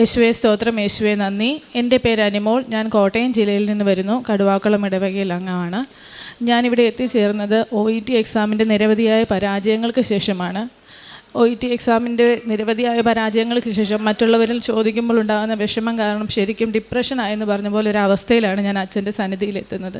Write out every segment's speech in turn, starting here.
യേശുവെ സ്തോത്രം. യേശുവെ നന്ദി. എന്റെ പേര് അനിമോൾ. ഞാൻ കോട്ടയം ജില്ലയിൽ നിന്ന് വരുന്നു. കടുവാക്കുളം ഇടവകയിൽ അംഗമാണ് ഞാനിവിടെ എത്തിച്ചേർന്നത് ഒ ഇ ടി എക്സാമിന്റെ നിരവധിയായ പരാജയങ്ങൾക്ക് ശേഷമാണ്. ഒ ഇ ടി എക്സാമിന്റെ നിരവധിയായ പരാജയങ്ങൾക്ക് ശേഷം മറ്റുള്ളവരിൽ ചോദിക്കുമ്പോൾ ഉണ്ടാകുന്ന വിഷമം കാരണം ശരിക്കും ഡിപ്രഷനായെന്ന് പറഞ്ഞ പോലെ ഒരു അവസ്ഥയിലാണ് ഞാൻ അച്ഛന്റെ സന്നിധിയിലെത്തുന്നത്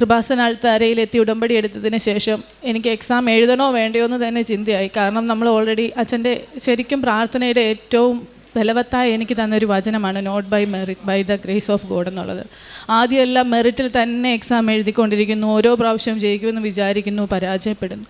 കൃപാസന ആൾത്താരയിലെത്തി ഉടമ്പടി എടുത്തതിന് ശേഷം എനിക്ക് എക്സാം എഴുതണോ വേണ്ടയോ എന്ന് തന്നെ ചിന്തയായി. കാരണം നമ്മൾ ഓൾറെഡി അച്ഛന്റെ ശരിക്കും പ്രാർത്ഥനയുടെ ഏറ്റവും ബലവത്തായ എനിക്ക് തന്നൊരു വചനമാണ് not by merit by the grace of God എന്നുള്ളത്. ആദ്യമെല്ലാം മെറിറ്റിൽ തന്നെ എക്സാം എഴുതിക്കൊണ്ടിരിക്കുന്നു ഓരോ പ്രാവശ്യം ജയിക്കുമെന്ന് വിചാരിക്കുന്നു പരാജയപ്പെടുന്നു.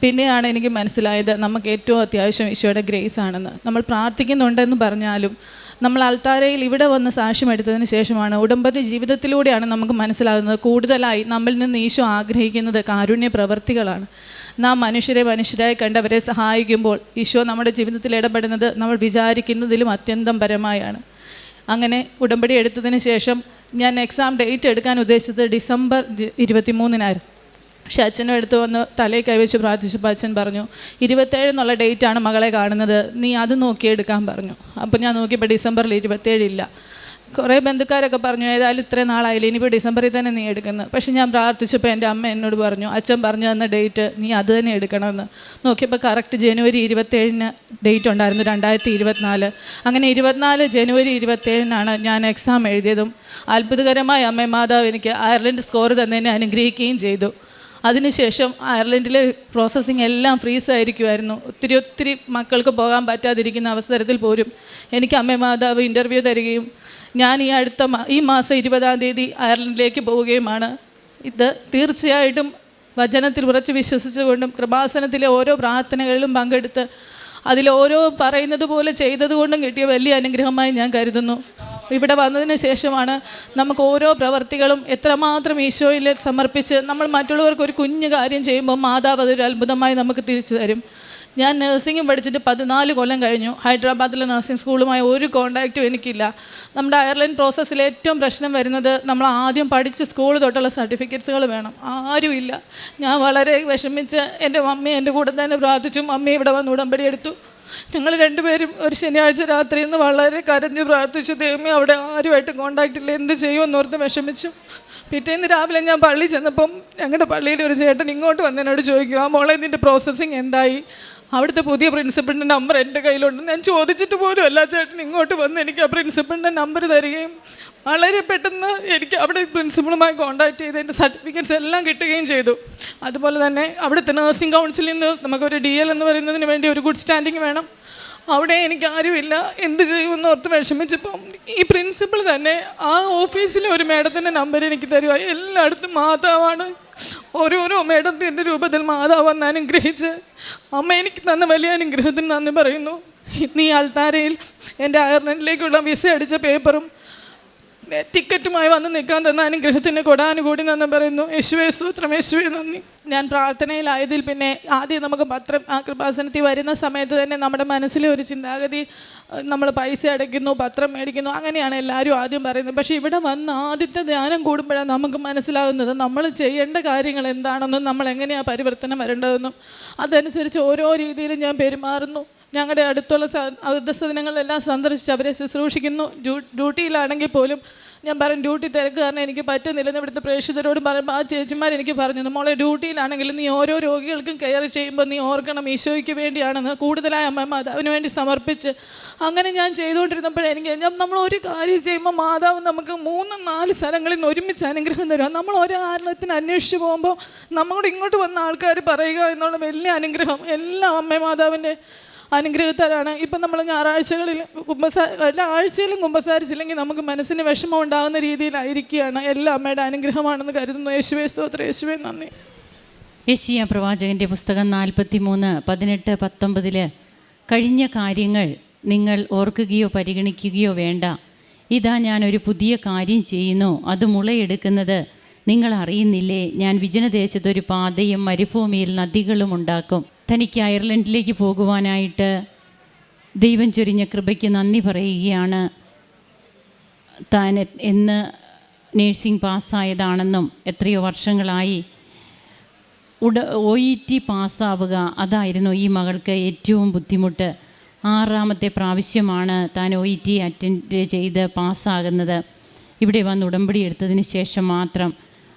പിന്നെയാണ് എനിക്ക് മനസ്സിലായത് നമുക്ക് ഏറ്റവും അത്യാവശ്യം ഈശോയുടെ ഗ്രേസ് ആണെന്ന്. നമ്മൾ പ്രാർത്ഥിക്കുന്നുണ്ടെന്ന് പറഞ്ഞാലും നമ്മൾ അൽത്താരയിൽ ഇവിടെ വന്ന് സാക്ഷ്യമെടുത്തതിന് ശേഷമാണ് ഉടമ്പടി ജീവിതത്തിലൂടെയാണ് നമുക്ക് മനസ്സിലാകുന്നത്. കൂടുതലായി നമ്മിൽ നിന്ന് ഈശോ ആഗ്രഹിക്കുന്നത് കാരുണ്യ പ്രവർത്തികളാണ്. നാം മനുഷ്യരെ മനുഷ്യരായി കണ്ടവരെ സഹായിക്കുമ്പോൾ ഈശോ നമ്മുടെ ജീവിതത്തിൽ ഇടപെടുന്നത് നമ്മൾ വിചാരിക്കുന്നതിലും അത്യന്തം പരമായാണ്. അങ്ങനെ ഉടമ്പടി എടുത്തതിന് ശേഷം ഞാൻ എക്സാം ഡേറ്റ് എടുക്കാൻ ഉദ്ദേശിച്ചത് ഡിസംബർ ഇരുപത്തി മൂന്നിനായിരുന്നു പക്ഷെ അച്ഛനും എടുത്ത് വന്ന് തലയിൽ കൈവച്ച് പ്രാർത്ഥിച്ചപ്പോൾ അച്ഛൻ പറഞ്ഞു ഇരുപത്തേഴ് എന്നുള്ള ഡേറ്റ് ആണ് മകളെ കാണുന്നത്. നീ അത് നോക്കിയെടുക്കാൻ പറഞ്ഞു. അപ്പോൾ ഞാൻ നോക്കിയപ്പോൾ ഡിസംബറിൽ ഇരുപത്തേഴില്ല കുറേ ബന്ധുക്കാരൊക്കെ പറഞ്ഞു ഏതായാലും ഇത്രയും നാളായില്ല ഇനിയിപ്പോൾ ഡിസംബറിൽ തന്നെ നീ എടുക്കുന്നത്. പക്ഷേ ഞാൻ പ്രാർത്ഥിച്ചപ്പോൾ എന്റെ അമ്മ എന്നോട് പറഞ്ഞു അച്ഛൻ പറഞ്ഞു തന്ന ഡേറ്റ് നീ അത് തന്നെ എടുക്കണമെന്ന്. നോക്കിയപ്പോൾ കറക്റ്റ് ജനുവരി ഇരുപത്തേഴിന് ഡേറ്റ് ഉണ്ടായിരുന്നു രണ്ടായിരത്തി ഇരുപത്തിനാല് അങ്ങനെ ഇരുപത്തിനാല് ജനുവരി ഇരുപത്തേഴിനാണ് ഞാൻ എക്സാം എഴുതിയതും. അത്ഭുതകരമായ അമ്മ മാതാവ് എനിക്ക് അയർലൻഡ് സ്കോർ തന്നതിനെ അനുഗ്രഹിക്കുകയും ചെയ്തു. അതിനുശേഷം അയർലൻഡിലെ പ്രോസസ്സിങ് എല്ലാം ഫ്രീസ് ആയിരിക്കുമായിരുന്നു ഒത്തിരി ഒത്തിരി മക്കൾക്ക് പോകാൻ പറ്റാതിരിക്കുന്ന അവസരത്തിൽ പോലും എനിക്ക് അമ്മ മാതാവ് ഇന്റർവ്യൂ തരികയും ഞാൻ ഈ അടുത്ത ഈ മാസം ഇരുപതാം തീയതി അയർലൻഡിലേക്ക് പോവുകയുമാണ്. ഇത് തീർച്ചയായിട്ടും വചനത്തിൽ ഉറച്ച് വിശ്വസിച്ചുകൊണ്ടും കൃപാസനത്തിലെ ഓരോ പ്രാർത്ഥനകളിലും പങ്കെടുത്ത് അതിൽ ഓരോ പറയുന്നത് പോലെ ചെയ്തതുകൊണ്ടും കിട്ടിയ വലിയ അനുഗ്രഹമായി ഞാൻ കരുതുന്നു. ഇവിടെ വന്നതിന് ശേഷമാണ് നമുക്ക് ഓരോ പ്രവർത്തികളും എത്രമാത്രം ഈശോയിൽ സമർപ്പിച്ച് നമ്മൾ മറ്റുള്ളവർക്ക് ഒരു കുഞ്ഞു കാര്യം ചെയ്യുമ്പോൾ മാതാവ് അതൊരു അത്ഭുതമായി നമുക്ക് തിരിച്ചു തരും. ഞാൻ നഴ്സിംഗും പഠിച്ചിട്ട് പതിനാല് കൊല്ലം കഴിഞ്ഞു. ഹൈദരാബാദിലെ നഴ്സിംഗ് സ്കൂളുമായി ഒരു കോണ്ടാക്റ്റും എനിക്കില്ല. നമ്മുടെ അയർലൻഡ് പ്രോസസ്സിൽ ഏറ്റവും പ്രശ്നം വരുന്നത് നമ്മൾ ആദ്യം പഠിച്ച സ്കൂൾ തൊട്ടുള്ള സർട്ടിഫിക്കറ്റ്സുകൾ വേണം. ആരുമില്ല. ഞാൻ വളരെ വിഷമിച്ച് എന്റെ മമ്മി എന്റെ കൂടെ തന്നെ പ്രാർത്ഥിച്ചു. മമ്മി ഇവിടെ വന്ന് ഉടമ്പടി എടുത്തു. ഞങ്ങൾ രണ്ടുപേരും ഒരു ശനിയാഴ്ച രാത്രി നിന്ന് വളരെ കരഞ്ഞ് പ്രാർത്ഥിച്ചു ദൈവമേ അവിടെ ആരുമായിട്ടും കോണ്ടാക്റ്റ് ഇല്ല. എന്ത് ചെയ്യുമെന്ന് ഓർത്ത് വിഷമിച്ചു. പിറ്റേന്ന് രാവിലെ ഞാൻ പള്ളി ചെന്നപ്പം ഞങ്ങളുടെ പള്ളിയിൽ ഒരു ചേട്ടൻ ഇങ്ങോട്ട് വന്ന് എന്നോട് ചോദിക്കും ആ മോളെ ഇതിന്റെ പ്രോസസ്സിങ് എന്തായി? അവിടുത്തെ പുതിയ പ്രിൻസിപ്പളിന്റെ നമ്പർ എന്റെ കയ്യിലുണ്ട്. ഞാൻ ചോദിച്ചിട്ട് പോലും അല്ല ചേട്ടൻ ഇങ്ങോട്ട് വന്ന് എനിക്ക് ആ പ്രിൻസിപ്പളിന്റെ നമ്പർ തരികയും വളരെ പെട്ടെന്ന് എനിക്ക് അവിടെ പ്രിൻസിപ്പളുമായി കോൺടാക്ട് ചെയ്ത് എന്റെ സർട്ടിഫിക്കറ്റ്സ് എല്ലാം കിട്ടുകയും ചെയ്തു. അതുപോലെ തന്നെ അവിടുത്തെ നഴ്സിംഗ് കൗൺസിലിൽ നിന്ന് നമുക്കൊരു ഡി എൽ എന്ന് പറയുന്നതിന് വേണ്ടി ഒരു ഗുഡ് സ്റ്റാൻഡിങ് വേണം. അവിടെ എനിക്ക് ആരുമില്ല എന്ത് ചെയ്യുമെന്ന് ഓർത്ത് വിഷമിച്ചപ്പം ഈ പ്രിൻസിപ്പൾ തന്നെ ആ ഓഫീസിലെ ഒരു മേഡത്തിന്റെ നമ്പർ എനിക്ക് തരുക എല്ലായിടത്തും മാതാവാണ്. ഓരോരോ മേഡത്തിന്റെ രൂപത്തിൽ മാതാവെന്ന് അനുഗ്രഹിച്ച് അമ്മ എനിക്ക് തന്ന വലിയ അനുഗ്രഹത്തിന് നന്ദി പറയുന്നു. ഇന്ന് ഈ അൽത്താരയിൽ എന്റെ അയർലൻഡിലേക്കുള്ള വിസ അടിച്ച പേപ്പറും ടിക്കറ്റുമായി വന്ന് നിൽക്കാൻ തന്ന അനുഗ്രഹത്തിന് കൊടാനുകൂടി നന്ദി പറയുന്നു. യേശുവേ സൂത്രം യേശുവേ നന്ദി. ഞാൻ പ്രാർത്ഥനയിലായതിൽ പിന്നെ ആദ്യം നമുക്ക് പത്രം ആ കൃപാസനത്തിൽ വരുന്ന സമയത്ത് തന്നെ നമ്മുടെ മനസ്സിലെ ഒരു ചിന്താഗതി നമ്മൾ പൈസ അടയ്ക്കുന്നു പത്രം മേടിക്കുന്നു അങ്ങനെയാണ് എല്ലാവരും ആദ്യം പറയുന്നത്. പക്ഷേ ഇവിടെ വന്ന് ആദ്യത്തെ ധ്യാനം കൂടുമ്പോഴാണ് നമുക്ക് മനസ്സിലാകുന്നത് നമ്മൾ ചെയ്യേണ്ട കാര്യങ്ങൾ എന്താണെന്നും നമ്മൾ എങ്ങനെയാണ് പരിവർത്തനം വരേണ്ടതെന്നും. അതനുസരിച്ച് ഓരോ രീതിയിലും ഞാൻ പെരുമാറുന്നു. ഞങ്ങളുടെ അടുത്തുള്ള വൃദ്ധസദനങ്ങളെല്ലാം സന്ദർശിച്ച് അവരെ ശുശ്രൂഷിക്കുന്നു. ഡ്യൂ- ഡ്യൂട്ടിയിലാണെങ്കിൽ പോലും ഞാൻ പറയും ഡ്യൂട്ടി തിരക്ക് കാരണം എനിക്ക് പറ്റുന്നില്ലെന്ന് ഇവിടുത്തെ പ്രേക്ഷിതരോട് പറയുമ്പോൾ ആ ചേച്ചിമാർ എനിക്ക് പറഞ്ഞു മോളെ ഡ്യൂട്ടിയിലാണെങ്കിലും നീ ഓരോ രോഗികൾക്കും കെയർ ചെയ്യുമ്പോൾ നീ ഓർക്കണം ഈശോയ്ക്ക് വേണ്ടിയാണെന്ന് കൂടുതലായ അമ്മ മാതാവിന് വേണ്ടി സമർപ്പിച്ച്. അങ്ങനെ ഞാൻ ചെയ്തുകൊണ്ടിരുന്നപ്പോഴേ എനിക്ക് നമ്മൾ ഒരു കാര്യം ചെയ്യുമ്പോൾ മാതാവ് നമുക്ക് മൂന്ന് നാല് സ്ഥലങ്ങളിൽ നിന്ന് ഒരുമിച്ച് അനുഗ്രഹം തരും നമ്മൾ ഒരു കാരണത്തിന് അന്വേഷിച്ച് പോകുമ്പോൾ നമ്മളോട് ഇങ്ങോട്ട് വന്ന ആൾക്കാർ പറയുക എന്നുള്ള വലിയ അനുഗ്രഹം എല്ലാം അമ്മ മാതാവിന്റെ അനുഗ്രഹത്താലാണ്. ഇപ്പം നമ്മൾ ഞായറാഴ്ചകളിൽ കുമ്പസാ എല്ലാ ആഴ്ചയിലും കുമ്പസാരിച്ചില്ലെങ്കിൽ നമുക്ക് മനസ്സിന് വിഷമം ഉണ്ടാകുന്ന രീതിയിലായിരിക്കുകയാണ് എല്ലാ അമ്മയുടെ അനുഗ്രഹമാണെന്ന് കരുതുന്നു. യേശുവേ സ്തോത്ര. യേശുവേ നന്ദി. യേശിയ പ്രവാചകന്റെ പുസ്തകം നാൽപ്പത്തി മൂന്ന് പതിനെട്ട് പത്തൊമ്പതിൽ കഴിഞ്ഞ കാര്യങ്ങൾ നിങ്ങൾ ഓർക്കുകയോ പരിഗണിക്കുകയോ വേണ്ട. ഇതാ ഞാൻ ഒരു പുതിയ കാര്യം ചെയ്യുന്നു. അത് മുളയെടുക്കുന്നത് നിങ്ങൾ അറിയുന്നില്ലേ? ഞാൻ വിജനദേശത്ത് ഒരു പാതയും മരുഭൂമിയിൽ നദികളും ഉണ്ടാക്കും. തനിക്ക് അയർലൻഡിലേക്ക് പോകുവാനായിട്ട് ദൈവം ചൊരിഞ്ഞ കൃപയ്ക്ക് നന്ദി പറയുകയാണ്. താൻ എന്ന് നേഴ്സിംഗ് പാസ്സായതാണെന്നും എത്രയോ വർഷങ്ങളായി ഉട ഒ ഇ ടി പാസ്സാവുക അതായിരുന്നു ഈ മകൾക്ക് ഏറ്റവും ബുദ്ധിമുട്ട്. ആറാമത്തെ പ്രാവശ്യമാണ് താൻ ഒ ഇ ടി അറ്റൻഡ് ചെയ്ത് പാസ്സാകുന്നത്. ഇവിടെ വന്ന് ഉടമ്പടി എടുത്തതിന് ശേഷം മാത്രം.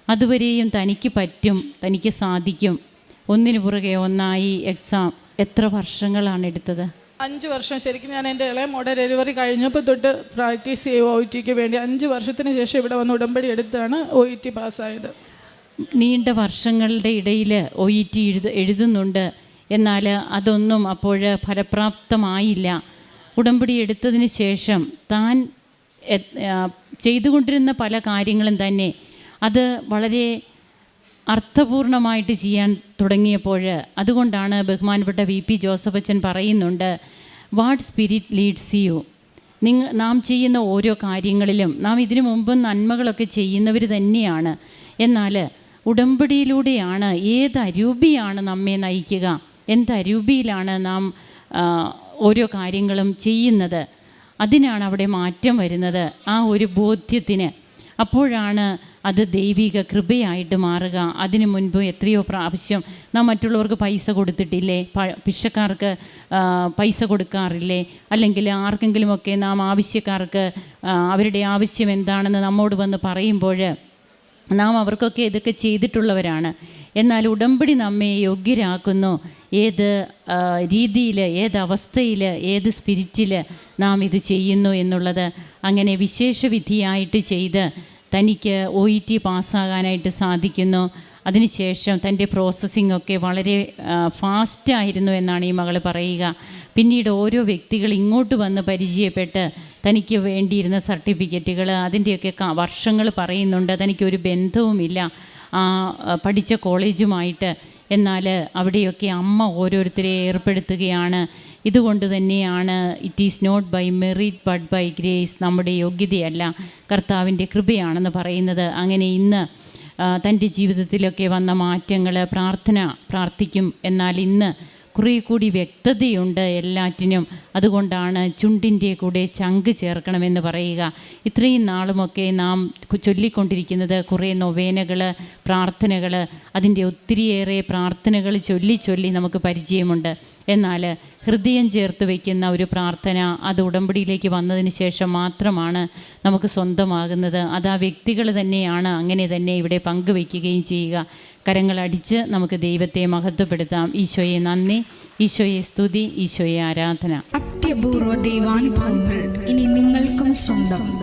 അതുവരെയും തനിക്ക് പറ്റും തനിക്ക് സാധിക്കും. ഒന്നിനു പുറകെ ഒന്നായി എക്സാം എത്ര വർഷങ്ങളാണ് എടുത്തത്? അഞ്ച് വർഷം. ശരിക്കും ഞാൻ എന്റെ ഇളയ മോഡൽ ഡെലിവറി കഴിഞ്ഞപ്പോൾ തൊട്ട് പ്രാക്ടീസ് ചെയ്യുക ഒ ടിക്ക് വേണ്ടി. അഞ്ച് വർഷത്തിന് ശേഷം ഇവിടെ വന്ന് ഉടമ്പടി എടുത്താണ് ഒ ഇ ടി പാസ്സായത്. നീണ്ട വർഷങ്ങളുടെ ഇടയിൽ ഒ ഇ ടി എഴുത എഴുതുന്നുണ്ട്. എന്നാൽ അതൊന്നും അപ്പോൾ ഫലപ്രാപ്തമായില്ല. ഉടമ്പടി എടുത്തതിന് ശേഷം താൻ ചെയ്തുകൊണ്ടിരുന്ന പല കാര്യങ്ങളും തന്നെ. അത് വളരെ അർത്ഥപൂർണമായിട്ട് ചെയ്യാൻ തുടങ്ങിയപ്പോൾ അതുകൊണ്ടാണ് ബഹുമാനപ്പെട്ട വി പി ജോസഫ് അച്ഛൻ പറയുന്നുണ്ട് വാട്ട് സ്പിരിറ്റ് ലീഡ്സ് യു നിങ്ങൾ നാം ചെയ്യുന്ന ഓരോ കാര്യങ്ങളിലും നാം ഇതിനു മുമ്പ് നന്മകളൊക്കെ ചെയ്യുന്നവർ തന്നെയാണ്. എന്നാൽ ഉടമ്പടിയിലൂടെയാണ് ഏത് അരൂപിയാണ് നമ്മെ നയിക്കുക എന്ത് അരൂപിയിലാണ് നാം ഓരോ കാര്യങ്ങളും ചെയ്യുന്നത്? അതിനാണ് അവിടെ മാറ്റം വരുന്നത് ആ ഒരു ബോധ്യത്തിന്. അപ്പോഴാണ് അത് ദൈവിക കൃപയായിട്ട് മാറുക. അതിനു മുൻപ് എത്രയോ പ്രാവശ്യം നാം മറ്റുള്ളവർക്ക് പൈസ കൊടുത്തിട്ടില്ലേ? പ- ഭിക്ഷക്കാർക്ക് ആ, പൈസ കൊടുക്കാറില്ലേ? അല്ലെങ്കിൽ ആർക്കെങ്കിലുമൊക്കെ നാം ആവശ്യക്കാർക്ക് അവരുടെ ആവശ്യം എന്താണെന്ന് നമ്മോട് വന്ന് പറയുമ്പോൾ നാം അവർക്കൊക്കെ ഇതൊക്കെ ചെയ്തിട്ടുള്ളവരാണ്. എന്നാൽ ഉടമ്പടി നമ്മെ യോഗ്യരാക്കുന്നു. ഏത് രീതിയിൽ ഏത് അവസ്ഥയിൽ ഏത് സ്പിരിറ്റിൽ നാം ഇത് ചെയ്യുന്നു എന്നുള്ളത് അങ്ങനെ വിശേഷവിധിയായിട്ട് ചെയ്ത് തനിക്ക് ഒ ഇ ടി പാസ്സാകാനായിട്ട് സാധിക്കുന്നു. അതിനുശേഷം തന്റെ പ്രോസസ്സിംഗ് ഒക്കെ വളരെ ഫാസ്റ്റായിരുന്നു എന്നാണ് ഈ മകൾ പറയുക. പിന്നീട് ഓരോ വ്യക്തികൾ ഇങ്ങോട്ട് വന്ന് പരിചയപ്പെട്ട് തനിക്ക് വേണ്ടിയിരുന്ന സർട്ടിഫിക്കറ്റുകൾ അതിന്റെയൊക്കെ വർഷങ്ങൾ പറയുന്നുണ്ട്. തനിക്കൊരു ബന്ധവുമില്ല. ആ പഠിച്ച കോളേജുമായിട്ട് എന്നാൽ അവിടെയൊക്കെ അമ്മ ഓരോരുത്തരെ ഏർപ്പെടുത്തുകയാണ്. ഇതുകൊണ്ട് തന്നെയാണ് it is not by merit but by grace നമ്മുടെ യോഗ്യതയല്ല. കർത്താവിന്റെ കൃപയാണെന്ന് പറയുന്നത്. അങ്ങനെ ഇന്ന് തന്റെ ജീവിതത്തിലൊക്കെ വന്ന മാറ്റങ്ങൾ പ്രാർത്ഥന പ്രാർത്ഥിക്കും. എന്നാൽ ഇന്ന് കുറേ കൂടി വ്യക്തതയുണ്ട് എല്ലാറ്റിനും. അതുകൊണ്ടാണ് ചുണ്ടിന്റെ കൂടെ ചങ്ക് ചേർക്കണമെന്ന് പറയുക. ഇത്രയും നാളുമൊക്കെ നാം ചൊല്ലിക്കൊണ്ടിരിക്കുന്നത് കുറേ നൊവേനകൾ പ്രാർത്ഥനകൾ അതിന്റെ ഒത്തിരിയേറെ പ്രാർത്ഥനകൾ ചൊല്ലി ചൊല്ലി നമുക്ക് പരിചയമുണ്ട്. എന്നാൽ ഹൃദയം ചേർത്ത് വയ്ക്കുന്ന ഒരു പ്രാർത്ഥന അത് ഉടമ്പടിയിലേക്ക് വന്നതിന് ശേഷം മാത്രമാണ് നമുക്ക് സ്വന്തമാകുന്നത്. അത് ആ വ്യക്തികൾ തന്നെയാണ് അങ്ങനെ തന്നെ ഇവിടെ പങ്കുവയ്ക്കുകയും ചെയ്യുക. കരങ്ങളടിച്ച് നമുക്ക് ദൈവത്തെ മഹത്വപ്പെടുത്താം. ഈശോയെ നന്ദി. ഈശോയെ സ്തുതി. ഈശോയെ ആരാധന. അത്യപൂർവ ദൈവാനുഭവങ്ങൾ ഇനി നിങ്ങൾക്കും സ്വന്തം.